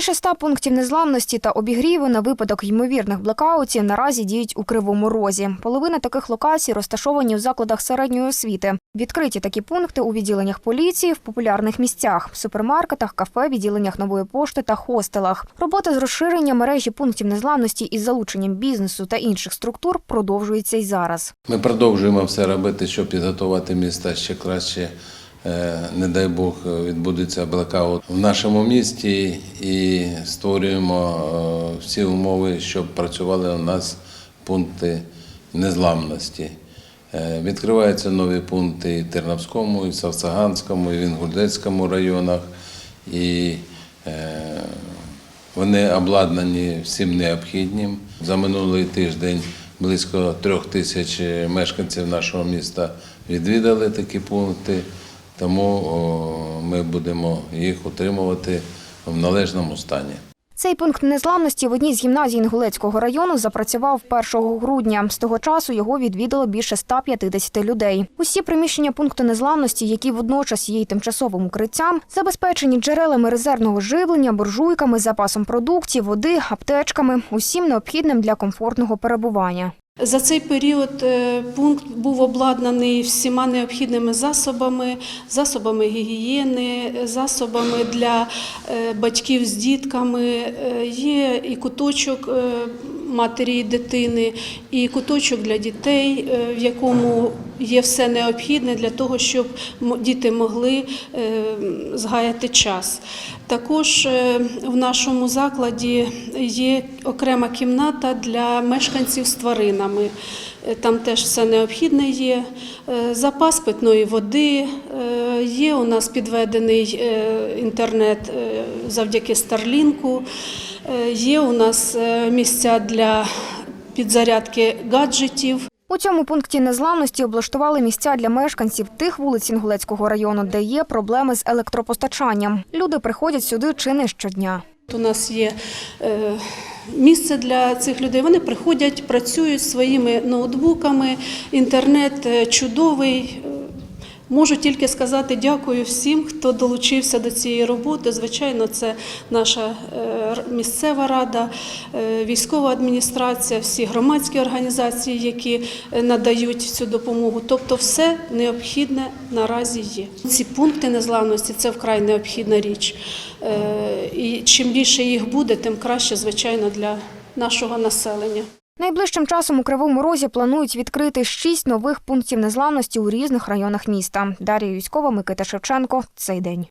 Більше ста пунктів незламності та обігріву на випадок ймовірних блекаутів наразі діють у Кривому Розі. Половина таких локацій розташовані в закладах середньої освіти. Відкриті такі пункти у відділеннях поліції в популярних місцях, супермаркетах, кафе, відділеннях нової пошти та хостелах. Робота з розширення мережі пунктів незламності із залученням бізнесу та інших структур продовжується й зараз. Ми продовжуємо все робити, щоб підготувати міста ще краще. Е, Не дай Бог відбудеться блекаут в нашому місті і створюємо е, всі умови, щоб працювали у нас пункти незламності. Е, Відкриваються нові пункти і в Тернавському, і в Савсаганському, і в Інгульдецькому районах. І е, вони обладнані всім необхідним. За минулий тиждень близько трьох тисяч мешканців нашого міста відвідали такі пункти, тому ми будемо їх утримувати в належному стані. Цей пункт незламності в одній з гімназій Інгулецького району запрацював 1 грудня. З того часу його відвідало більше 150 людей. Усі приміщення пункту незламності, які водночас є й тимчасовим укриттям, забезпечені джерелами резервного живлення, буржуйками, запасом продуктів, води, аптечками, усім необхідним для комфортного перебування. За цей період е, пункт був обладнаний всіма необхідними засобами, засобами гігієни, засобами для е, батьків з дітками. Е, Є і куточок матері і дитини, і куточок для дітей, е, в якому є все необхідне для того, щоб діти могли е, згаяти час. Також е, в нашому закладі є окрема кімната для мешканців з тваринами. Там теж все необхідне є. Запас питної води, є у нас підведений е, інтернет е, завдяки Старлінку. Е, Є у нас місця для підзарядки гаджетів. У цьому пункті незламності облаштували місця для мешканців тих вулиць Інгулецького району, де є проблеми з електропостачанням. Люди приходять сюди чи не щодня. У нас є місце для цих людей. Вони приходять, працюють своїми ноутбуками. Інтернет чудовий. Можу тільки сказати дякую всім, хто долучився до цієї роботи. Звичайно, це наша е, місцева рада, е, військова адміністрація, всі громадські організації, які е, надають цю допомогу. Тобто, все необхідне наразі є. Ці пункти незламності це вкрай необхідна річ. І чим більше їх буде, тим краще, звичайно, для нашого населення. Найближчим часом у Кривому Розі планують відкрити шість нових пунктів незламності у різних районах міста. Дар'я Юськова, Микита Шевченко. Цей день.